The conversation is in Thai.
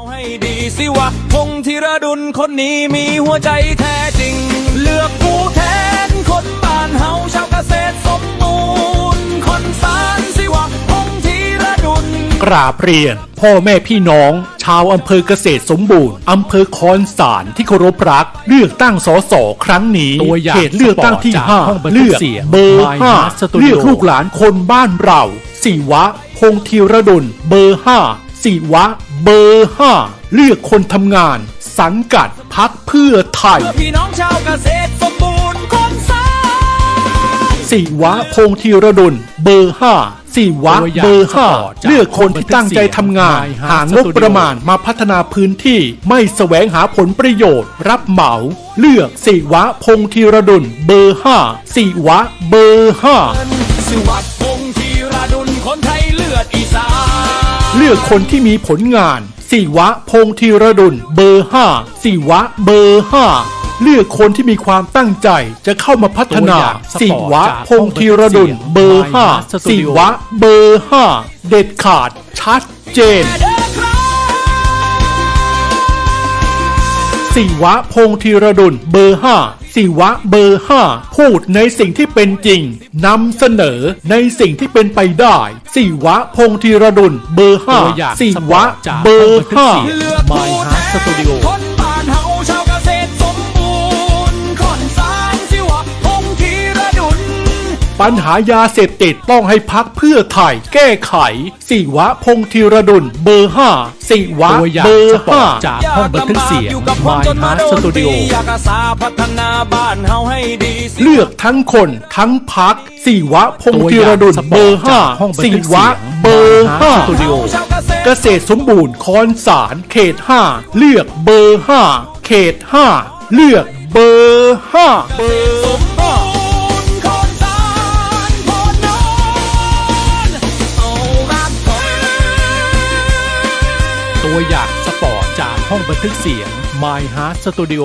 เอาให้ดีสิวะพงธีรดุลคนนี้มีหัวใจแท้จริง เลือกผู้แทนคนบ้านเฮาชาวเกษตรสมบูรณ์คนสารสิวะพงธีรดุลกราบเรียน พ่อแม่พี่น้อง ชาวอำเภอเกษตรสมบูรณ์อำเภอคอนสารที่เคารพรัก เลือกตั้งสสครั้งนี้ตัวอย่างเขตเลือกตั้งที่จากห้าห้องบันทึกเลือกเสียงเบอร์ My ห้า Heart Studio เลือกลูกหลานคนบ้านเราสิวะ พงธีรดลเบอร์ห้า สิวะเบอร์ห้าเลือกคนทำงาน สังกัดพักเพื่อไทยเพื่อพี่น้องชาวเกษตรสมบูรณ์คนสารสิวะพงธีรดลเบอร์ห้าสิวะตัวอย่างเบอร์ห้าสปอร์ตจากเลือกคนที่ตั้งใจทำงาน My Heart หางบ Studio ประมาณมาพัฒนาพื้นที่ไม่แสวงหาผลประโยชน์ รับเหมา เลือกสิวะพงธีรดลเบอร์ห้าสิวะเบอร์ห้าสิวัตพงธีรดุลคนไทยเลือดอีสาน เลือกคนที่มีผลงานสิวะพงธีรดลเบอร์ห้าสิวะเบอร์ห้าเลือกคนที่มีความตั้งใจจะเข้ามาพัฒนาตัวอย่างสปอร์ตสิวะจากพงธีรดลเบอร์ห้า My Heart Studio สิวะเบอร์ห้าเด็ดขาดชัดเจน สิวะพงธีรดลเบอร์ห้าสิวะเบอร์ห้าพูดในสิ่งที่เป็นจริงนำเสนอในสิ่งที่เป็นไปได้สิวะพงธีรดลเบอร์ห้าตัวอย่างสิสปวะอร์ตจากเบอร์ห้ห้าอง ปัญหายาเสพติดต้องให้พักเพื่อไทยแก้ไข สิวะพงธีรดลเบอร์ห้าสิวะตัวอย่างเบอสร์ปอห้าร์ตจากห้องบันทึกเสียงอยู่กับความ My จนมา Heart โดน Studio ปีอยากอาสาพัฒนาบ้านเฮาให้ดีสิเลือกทั้งคนทั้งพักสิวะพงธีรดลเบอร์ห้าตัวอย่างสปอร์ตจากห้องบันสิทึกเสีวะยงเบอร์ My ห้า Heart Studio เกษตรสมบูรณ์คอนสารเขตห้าเลือกเบอร์ห้าเขตห้าเลือกเบอร์ห้าสมบูร ตัวอย่างสปอร์ตจากห้องบันทึกเสียง My Heart Studio